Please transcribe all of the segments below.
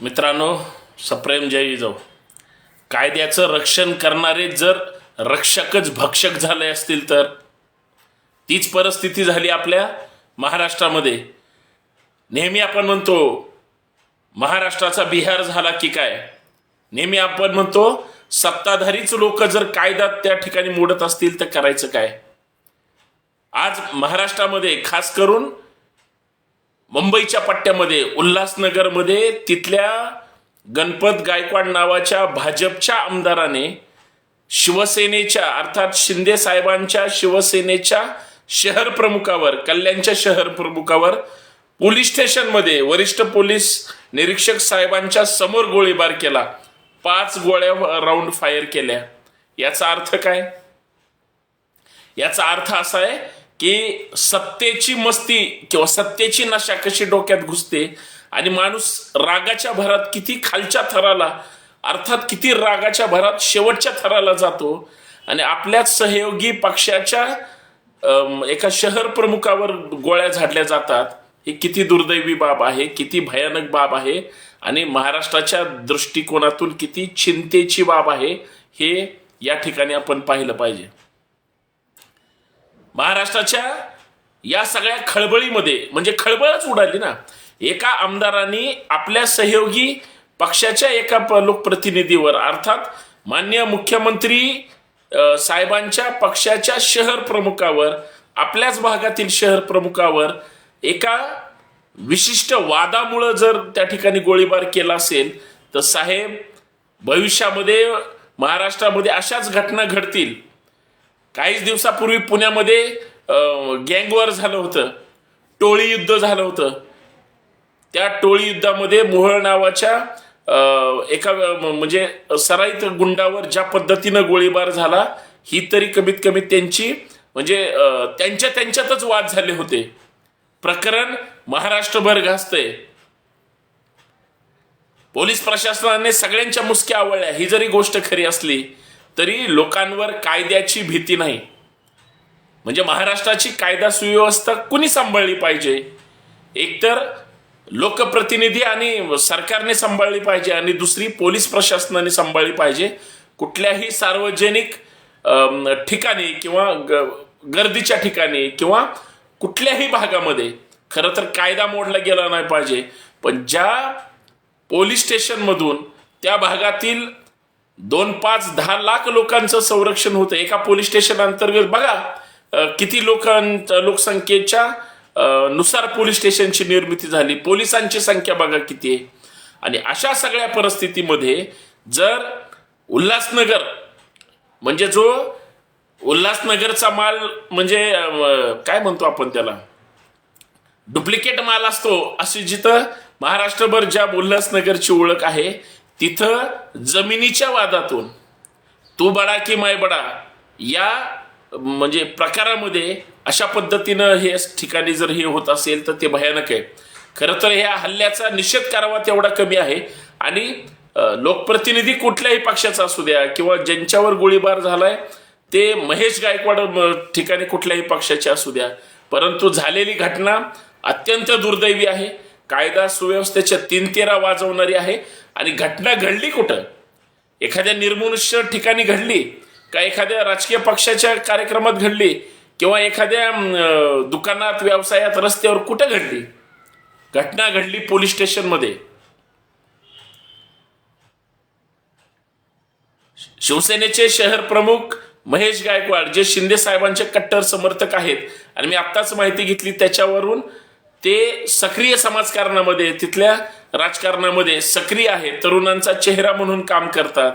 मित्रांनो सप्रेम जय जाऊ कायद्याचं रक्षण करणारे जर रक्षकच भक्षक झाले असतील तर? तीच परिस्थिती झाली आपल्या महाराष्ट्रामध्ये. नेहमी आपण म्हणतो महाराष्ट्राचा बिहार झाला की काय? नेहमी आपण म्हणतो सत्ताधारीच लोक जर कायदा त्या ठिकाणी मोडत असतील तर करायचं काय? आज महाराष्ट्रामध्ये खास करून मुंबईच्या पट्ट्यामध्ये उल्हासनगरमध्ये तिथल्या गणपत गायकवाड नावाच्या भाजपच्या आमदाराने शिवसेनेच्या अर्थात शिंदे साहेबांच्या शिवसेनेच्या शहर प्रमुखावर कल्याणच्या शहर प्रमुखावर पोलीस स्टेशनमध्ये वरिष्ठ पोलीस निरीक्षक साहेबांच्या समोर गोळीबार केला. पाच गोळ्या राऊंड फायर केल्या. याचा अर्थ काय? याचा अर्थ असा आहे की सत्तेची मस्ती किंवा सत्तेची नशा कशी डोक्यात घुसते आणि माणूस रागाच्या भरात किती खालच्या थराला अर्थात किती रागाच्या भरात शेवटच्या थराला जातो आणि आपल्याच सहयोगी पक्षाच्या एका शहर प्रमुखावर गोळ्या झाडल्या जातात. ही किती दुर्दैवी बाब आहे किती भयानक बाब आहे आणि महाराष्ट्राच्या दृष्टिकोनातून किती चिंतेची बाब आहे हे या ठिकाणी आपण पाहिलं पाहिजे. महाराष्ट्राच्या या सगळ्या खळबळीमध्ये म्हणजे खळबळच उडाली ना एका आमदारांनी आपल्या सहयोगी पक्षाच्या एका लोकप्रतिनिधीवर अर्थात मान्य मुख्यमंत्री साहेबांच्या पक्षाच्या शहर प्रमुखावर आपल्याच भागातील शहर प्रमुखावर एका विशिष्ट वादामुळं जर त्या ठिकाणी गोळीबार केला असेल तर साहेब भविष्यामध्ये महाराष्ट्रामध्ये अशाच घटना घडतील. काहीच दिवसापूर्वी पुण्यामध्ये गँगवर झालं होतं. टोळी युद्ध झालं होतं. त्या टोळी युद्धामध्ये मोहळ नावाच्या एका म्हणजे सराईत गुंडावर ज्या पद्धतीनं गोळीबार झाला ही तरी कमीत कमी त्यांची म्हणजे त्यांच्या त्यांच्यातच वाद झाले होते. प्रकरण महाराष्ट्रभर गाजतंय पोलीस प्रशासनाने सगळ्यांच्या मुसक्या आवळल्या. ही जरी गोष्ट खरी असली तरी लोकांवर कायद्याची भीती नाही. म्हणजे महाराष्ट्राची कायदा सुव्यवस्था कुणी सांभाळली पाहिजे? एकतर लोकप्रतिनिधी आणि सरकारने सांभाळली पाहिजे आणि दुसरी पोलीस प्रशासनाने सांभाळली पाहिजे. कुठल्याही सार्वजनिक ठिकाणी किंवा ग- गर्दीच्या ठिकाणी किंवा कुठल्याही भागामध्ये खरं तर कायदा मोडला गेला नाही पाहिजे. पण ज्या पोलीस स्टेशनमधून त्या भागातील दोन पाच दहा लाख लोकांचं संरक्षण होतं. एका पोलीस स्टेशन अंतर्गत बघा किती लोकां लोकसंख्येच्या नुसार पोलीस स्टेशनची निर्मिती झाली. पोलिसांची संख्या बघा किती आहे. आणि अशा सगळ्या परिस्थितीमध्ये जर उल्हासनगर म्हणजे जो उल्हासनगरचा माल म्हणजे काय म्हणतो आपण त्याला? डुप्लिकेट माल असतो अशी जिथं महाराष्ट्रभर ज्या उल्हासनगरची ओळख आहे तिथं जमिनीच्या वादातून तू बडा की माय बडा या म्हणजे प्रकारामध्ये अशा पद्धतीनं हे ठिकाणी जर हे होत असेल तर ते भयानक आहे. खरं तर ह्या हल्ल्याचा निषेध करावा तेवढा कमी आहे. आणि लोकप्रतिनिधी कुठल्याही पक्षाचा असू द्या किंवा ज्यांच्यावर गोळीबार झालाय ते महेश गायकवाड म, ठिकाणी कुठल्याही पक्षाचे असू द्या. परंतु झालेली घटना अत्यंत दुर्दैवी आहे. कायदा सुव्यवस्थेच्या तीन तेरा वाजवणारी आहे आणि घटना घडली कुठं? एखाद्या निर्मनुष्य ठिकाणी घडली का एखाद्या राजकीय पक्षाच्या कार्यक्रमात घडली किंवा एखाद्या दुकानात व्यवसायात रस्त्यावर कुठं घडली? घटना घडली पोलीस स्टेशनमध्ये. शिवसेनेचे शहर प्रमुख महेश गायकवाड जे शिंदे साहेबांचे कट्टर समर्थक आहेत आणि मी आत्ताच माहिती घेतली त्याच्यावरून ते सक्रिय समाजकारणामध्ये तिथल्या राजकारणामध्ये सक्रिय आहे तरुणांचा चेहरा म्हणून काम करतात.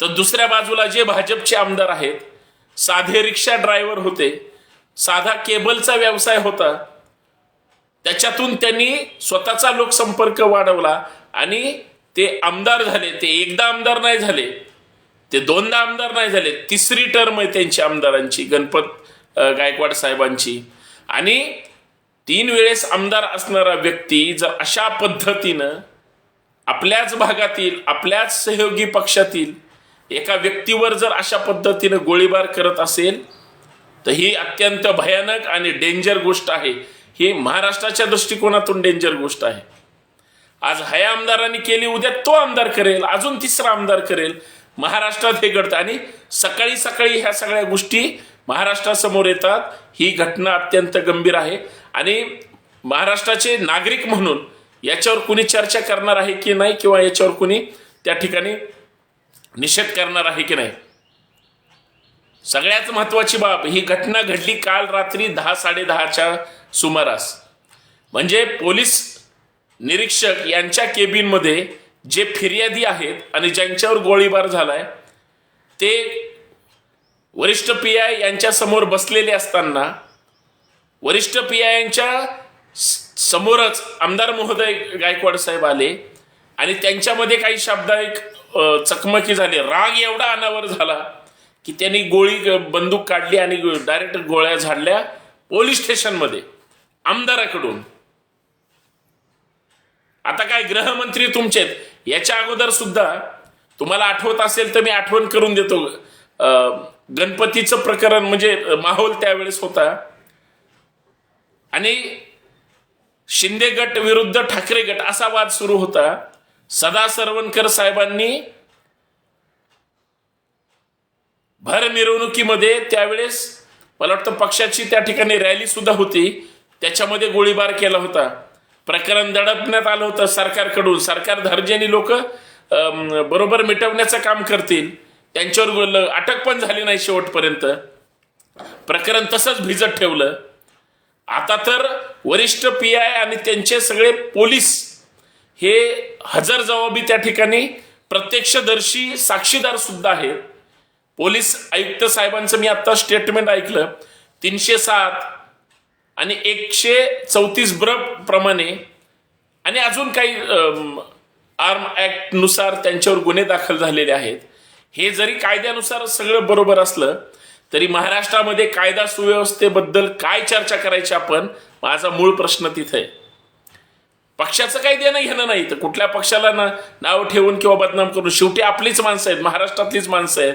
तर दुसऱ्या बाजूला जे भाजपचे आमदार आहेत साधे रिक्षा ड्रायव्हर होते साधा केबलचा व्यवसाय होता त्याच्यातून त्यांनी स्वतःचा लोकसंपर्क वाढवला आणि ते आमदार झाले. ते एकदा आमदार नाही झाले ते दोनदा आमदार नाही झाले तिसरी टर्म आहे त्यांची आमदारांची गणपत गायकवाड साहेबांची. आणि तीन वेळेस आमदार असणारा व्यक्ती जर अशा पद्धतीनं आपल्याच भागातील आपल्याच सहयोगी पक्षातील एका व्यक्तीवर जर अशा पद्धतीनं गोळीबार करत असेल तर ही अत्यंत भयानक आणि डेंजर गोष्ट आहे. ही महाराष्ट्राच्या दृष्टिकोनातून डेंजर गोष्ट आहे. आज हया आमदारांनी केली उद्या तो आमदार करेल अजून तिसरा आमदार करेल. महाराष्ट्रात हे घडतं आणि सकाळी सकाळी ह्या सगळ्या गोष्टी महाराष्ट्रासमोर येतात. ही घटना अत्यंत गंभीर आहे. आणि महाराष्ट्राचे नागरिक म्हणून याच्यावर कुणी चर्चा करणार आहे की नाही किंवा याच्यावर कुणी त्या ठिकाणी निषेध करणार आहे की नाही? सगळ्यात महत्वाची बाब ही घटना घडली काल रात्री दहा साडेदहाच्या सुमारास. म्हणजे पोलीस निरीक्षक यांच्या केबिनमध्ये जे फिर्यादी आहेत आणि ज्यांच्यावर गोळीबार झालाय ते वरिष्ठ पी आय यांच्यासमोर बसलेले असताना वरिष्ठ पी समोरच आमदार महोदय गायकवाड साहेब आले आणि त्यांच्यामध्ये काही शब्द एक चकमकी झाली. राग एवढा अनावर झाला की त्यांनी गोळी बंदूक काढली आणि डायरेक्ट गोळ्या झाडल्या पोलीस स्टेशनमध्ये आमदाराकडून. आता काय गृहमंत्री तुमचे याच्या अगोदर सुद्धा तुम्हाला आठवत असेल तर मी आठवण करून देतो. गणपतीचं प्रकरण म्हणजे माहोल त्यावेळेस होता. आणि शिंदे गट विरुद्ध ठाकरे गट असा वाद सुरू होता. सदा सरवणकर साहेबांनी भर मिरवणुकीमध्ये त्यावेळेस मला वाटतं पक्षाची त्या ठिकाणी रॅली सुद्धा होती. त्याच्यामध्ये गोळीबार केला होता. प्रकरण दडपण्यात आलं होतं सरकारकडून. सरकार धर्जेने लोक बरोबर मिटवण्याचं काम करतील. त्यांच्यावर अटक पण झाली नाही शेवटपर्यंत. प्रकरण तसंच भिजत ठेवलं. आता तर वरिष्ठ पी आय आणि त्यांचे सगळे पोलीस हे हजर जबाबी त्या ठिकाणी प्रत्यक्षदर्शी साक्षीदार सुद्धा आहेत. पोलीस आयुक्त साहेबांचं मी आता स्टेटमेंट ऐकलं. तीनशे सात आणि एकशे चौतीस ब्र प्रमाणे आणि अजून काही आर्म ऍक्टनुसार त्यांच्यावर गुन्हे दाखल झालेले आहेत. हे जरी कायद्यानुसार सगळं बरोबर असलं तरी महाराष्ट्रामध्ये कायदा सुव्यवस्थेबद्दल काय चर्चा करायची आपण? माझा मूळ प्रश्न तिथे आहे. पक्षाचं काही देणं घेणं नाही. तर कुठल्या पक्षाला ना नाव ठेवून किंवा बदनाम करून? शेवटी आपलीच माणसं आहेत. महाराष्ट्रातलीच माणसं आहेत.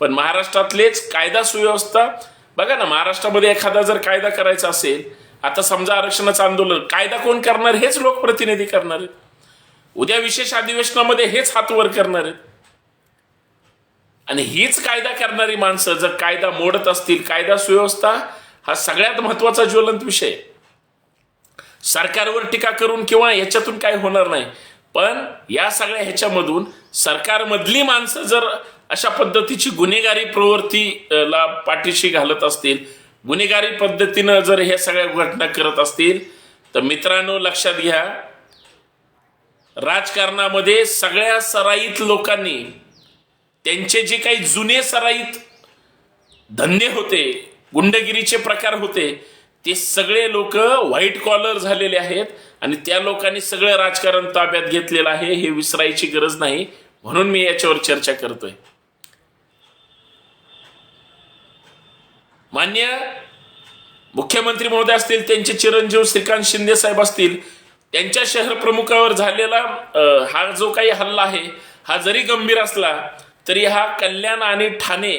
पण महाराष्ट्रातलेच कायदा सुव्यवस्था बघा ना महाराष्ट्रामध्ये एखादा जर कायदा करायचा असेल आता समजा आरक्षणाचं आंदोलन कायदा कोण करणार? हेच लोकप्रतिनिधी करणार आहेत. उद्या विशेष अधिवेशनामध्ये हेच हात वर करणार आहेत. आणि हीच कायदा करणारी माणसं जर कायदा मोडत असतील कायदा सुव्यवस्था हा सगळ्यात महत्त्वाचा ज्वलंत विषय सरकारवर टीका करून किंवा याच्यातून काय होणार नाही. पण या सगळ्या ह्याच्यामधून सरकारमधली माणसं जर अशा पद्धतीची गुन्हेगारी प्रवृत्तीला पाठीशी घालत असतील गुन्हेगारी पद्धतीनं जर ह्या सगळ्या घटना करत असतील तर मित्रांनो लक्षात घ्या राजकारणामध्ये सगळ्या सराईत लोकांनी त्यांचे जे काही जुने सराईत धंदे होते गुंडगिरीचे प्रकार होते ते सगळे लोक व्हाईट कॉलर झालेले आहेत आणि त्या लोकांनी सगळं राजकारण ताब्यात घेतलेलं आहे हे विसरायची गरज नाही. म्हणून मी याच्यावर चर्चा करतोय. मान्य मुख्यमंत्री महोदय असतील त्यांचे चिरंजीव श्रीकांत शिंदे साहेब असतील त्यांच्या शहर प्रमुखावर झालेला हा जो काही हल्ला आहे हा जरी गंभीर असला तरी हा कल्याण आणि ठाणे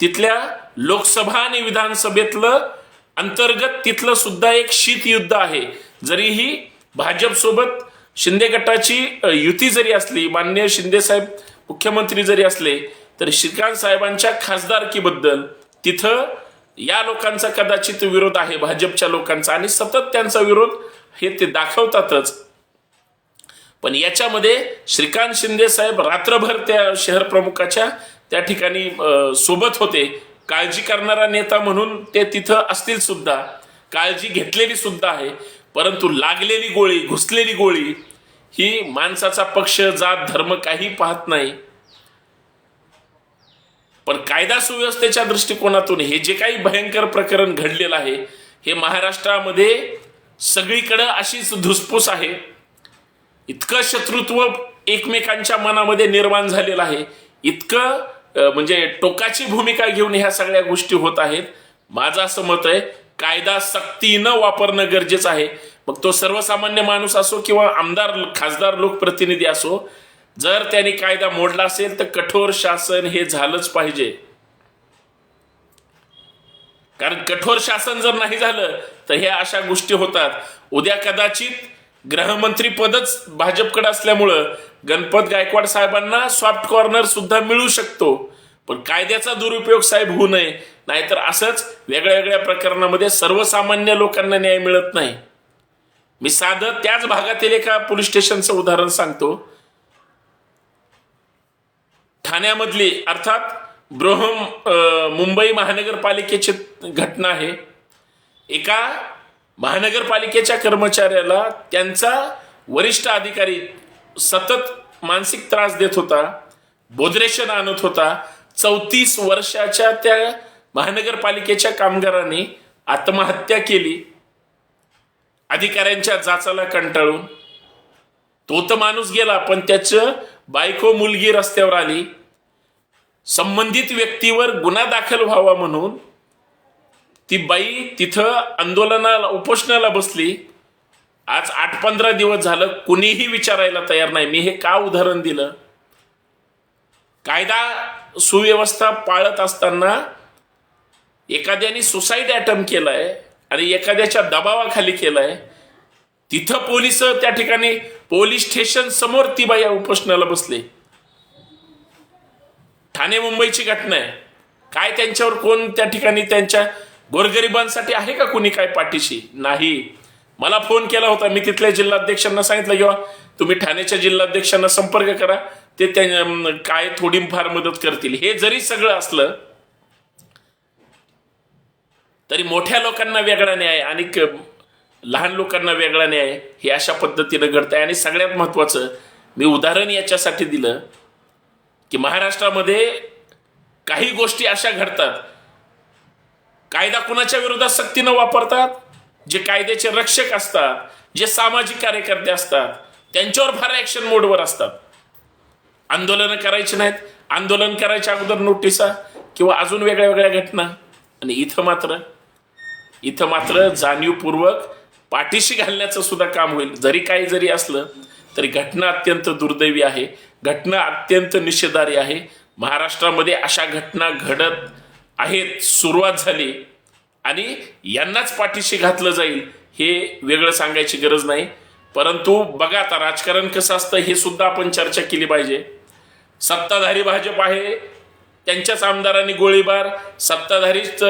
तिथल्या लोकसभा आणि विधानसभेतलं अंतर्गत तिथलं सुद्धा एक शीत युद्ध आहे. जरीही भाजपसोबत शिंदे गटाची युती जरी असली मान्य शिंदे साहेब मुख्यमंत्री जरी असले तरी श्रीकांत साहेबांच्या खासदारकीबद्दल तिथं या लोकांचा कदाचित विरोध आहे भाजपच्या लोकांचा. आणि सतत त्यांचा विरोध हे ते दाखवतातच. पण याच्यामध्ये श्रीकांत शिंदे साहेब रात्रभर त्या शहर प्रमुखाच्या त्या ठिकाणी सोबत होते. काळजी करणारा नेता म्हणून ते तिथं असतील सुद्धा. काळजी घेतलेली सुद्धा आहे. परंतु लागलेली गोळी घुसलेली गोळी ही माणसाचा पक्ष जात धर्म काही पाहत नाही. पण कायदा सुव्यवस्थेच्या दृष्टिकोनातून हे जे काही भयंकर प्रकरण घडलेलं आहे हे महाराष्ट्रामध्ये सगळीकडं अशीच धुसफूस आहे. इतकं शत्रुत्व एकमेकांच्या मनामध्ये निर्माण झालेलं आहे. इतकं म्हणजे टोकाची भूमिका घेऊन ह्या सगळ्या गोष्टी होत आहेत. माझं असं मत आहे कायदा सक्तीनं वापरणं गरजेचं आहे. मग तो सर्वसामान्य माणूस असो किंवा आमदार खासदार लोकप्रतिनिधी असो जर त्यांनी कायदा मोडला असेल तर कठोर शासन हे झालंच पाहिजे. कारण कठोर शासन जर नाही झालं तर ह्या अशा गोष्टी होतात. उद्या कदाचित गृहमंत्री पदच भाजपकडे असल्यामुळं गणपत गायकवाड साहेबांना सॉफ्ट कॉर्नर सुद्धा मिळू शकतो. पण कायद्याचा दुरुपयोग साहेब होऊ नये नाहीतर असंच वेगळ्या वेगळ्या प्रकरणामध्ये सर्वसामान्य लोकांना न्याय मिळत नाही. मी साधं त्याच भागातील एका पोलीस स्टेशनचं उदाहरण सांगतो. ठाण्यामधली अर्थात बृहम मुंबई महानगरपालिकेची घटना आहे. एका महानगरपालिकेच्या कर्मचाऱ्याला त्यांचा वरिष्ठ अधिकारी सतत मानसिक त्रास देत होता बोधरेशन आणत होता. चौतीस वर्षाच्या त्या महानगरपालिकेच्या कामगाराने आत्महत्या केली. अधिकाऱ्यांच्या जाचाला कंटाळून. तो तर माणूस गेला पण त्याचं बायको मुलगी रस्त्यावर आली. संबंधित व्यक्तीवर गुन्हा दाखल व्हावा म्हणून ती बाई तिथं आंदोलनाला उपोषणाला बसली. आज आठ पंधरा दिवस झालं कुणीही विचारायला तयार नाही. मी हे का उदाहरण दिलं? कायदा सुव्यवस्था पाळत असताना एखाद्याने सुसाईड अटेम्प्ट केलाय आणि एखाद्याच्या दबावाखाली केलाय तिथं पोलीस त्या ठिकाणी पोलीस स्टेशन समोर ती बाई उपोषणाला बसली. ठाणे मुंबईची घटना आहे. काय त्यांच्यावर कोण त्या ठिकाणी त्यांच्या गोरगरिबांसाठी आहे का कुणी काय पाठीशी? नाही. मला फोन केला होता. मी तिथल्या जिल्हाध्यक्षांना सांगितलं किंवा तुम्ही ठाण्याच्या जिल्हाध्यक्षांना संपर्क करा. ते त्या काय थोडीफार मदत करतील. हे जरी सगळं असलं तरी मोठ्या लोकांना वेगळा न्याय आणि लहान लोकांना वेगळा न्याय हे अशा पद्धतीनं घडत आहे आणि सगळ्यात महत्वाचं मी उदाहरण याच्यासाठी दिलं की महाराष्ट्रामध्ये काही गोष्टी अशा घडतात कायदा कुणाच्या विरोधात सक्तीनं वापरतात? जे कायद्याचे रक्षक असतात जे सामाजिक कार्यकर्ते असतात त्यांच्यावर फार ॲक्शन मोडवर असतात. आंदोलनं करायची नाहीत. आंदोलन करायच्या अगोदर नोटिसा किंवा अजून वेगळ्या वेगळ्या घटना. आणि इथं मात्र इथं मात्र जाणीवपूर्वक पाठीशी घालण्याचं सुद्धा काम होईल. जरी काही जरी असलं तरी घटना अत्यंत दुर्दैवी आहे. घटना अत्यंत निषेधारी आहे. महाराष्ट्रामध्ये अशा घटना घडत आहेत सुरुवात झाली. आणि यांनाच पाठीशी घातलं जाईल हे वेगळं सांगायची गरज नाही. परंतु बघा आता राजकारण कसं असतं हे सुद्धा आपण चर्चा केली पाहिजे. सत्ताधारी भाजप आहे त्यांच्याच आमदारांनी गोळीबार. सत्ताधारीच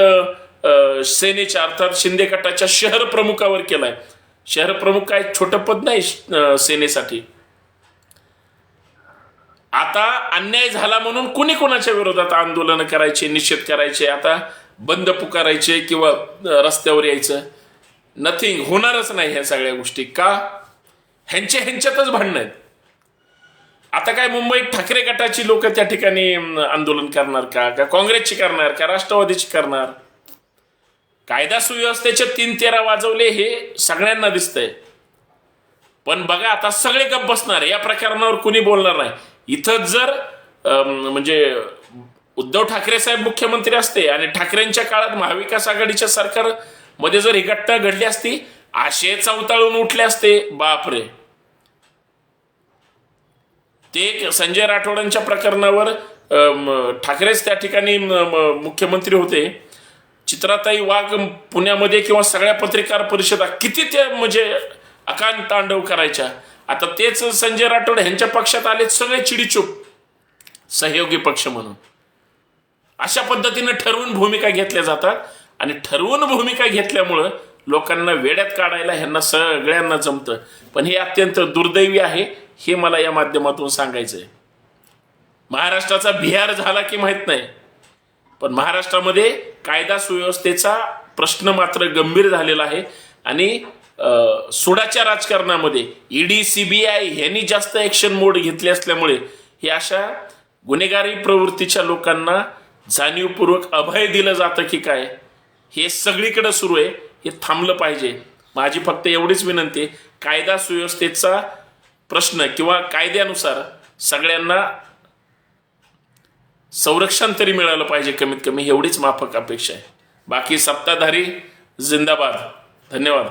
सेनेच्या अर्थात शिंदे गटाच्या शहर प्रमुखावर केलाय. शहर प्रमुख काय छोटं पद नाही सेनेसाठी. आता अन्याय झाला म्हणून कुणी कोणाच्या विरोधात आंदोलन करायचे निषेध करायचे आता बंद पुकारायचे किंवा रस्त्यावर यायचं? नथिंग होणारच नाही ह्या सगळ्या गोष्टी. का? ह्यांच्या ह्यांच्यातच भांडणं आहेत. आता काय मुंबईत ठाकरे गटाची लोक त्या ठिकाणी आंदोलन करणार का? का काँग्रेसची करणार? का राष्ट्रवादीची करणार? कायदा सुव्यवस्थेचे तीन तेरा वाजवले हे सगळ्यांना दिसतंय. पण बघा आता सगळे गप बसणार. या प्रकरणावर कुणी बोलणार नाही. इथं जर अं, म्हणजे उद्धव ठाकरे साहेब मुख्यमंत्री असते आणि ठाकरेंच्या काळात महाविकास आघाडीच्या सरकारमध्ये जर ही घटना घडली असती आशे चवताळून उठले असते बापरे. ते संजय राठोडांच्या प्रकरणावर ठाकरेच त्या ठिकाणी मुख्यमंत्री होते. चित्राताई वाघ पुण्यामध्ये किंवा सगळ्या पत्रकार परिषदा किती त्या म्हणजे अकांत तांडव करायच्या. आता तेच संजय राठोड ह्यांच्या पक्षात आले सगळे चिडीचूप. सहयोगी पक्ष म्हणून. अशा पद्धतीनं ठरवून भूमिका घेतल्या जातात आणि ठरवून भूमिका घेतल्यामुळं लोकांना वेड्यात काढायला ह्यांना सगळ्यांना जमतं. पण हे अत्यंत दुर्दैवी आहे हे मला या माध्यमातून सांगायचं आहे महाराष्ट्राचा बिहार झाला की माहीत नाही पण महाराष्ट्रामध्ये कायदा सुव्यवस्थेचा प्रश्न मात्र गंभीर झालेला आहे आणि सुडाच्या राजकारणामध्ये ईडी सीबीआय ह्यांनी जास्त ॲक्शन मोड घेतले असल्यामुळे हे अशा गुन्हेगारी प्रवृत्तीच्या लोकांना जाणीवपूर्वक अभय दिलं जातं की काय हे सगळीकडं सुरू आहे हे थांबलं पाहिजे. माझी फक्त एवढीच विनंती आहे, कायदा सुव्यवस्थेचा प्रश्न किंवा कायद्यानुसार सगळ्यांना संरक्षण तरी मिळालं पाहिजे कमीत कमी एवढीच माफक अपेक्षा आहे. बाकी सत्ताधारी जिंदाबाद. धन्यवाद.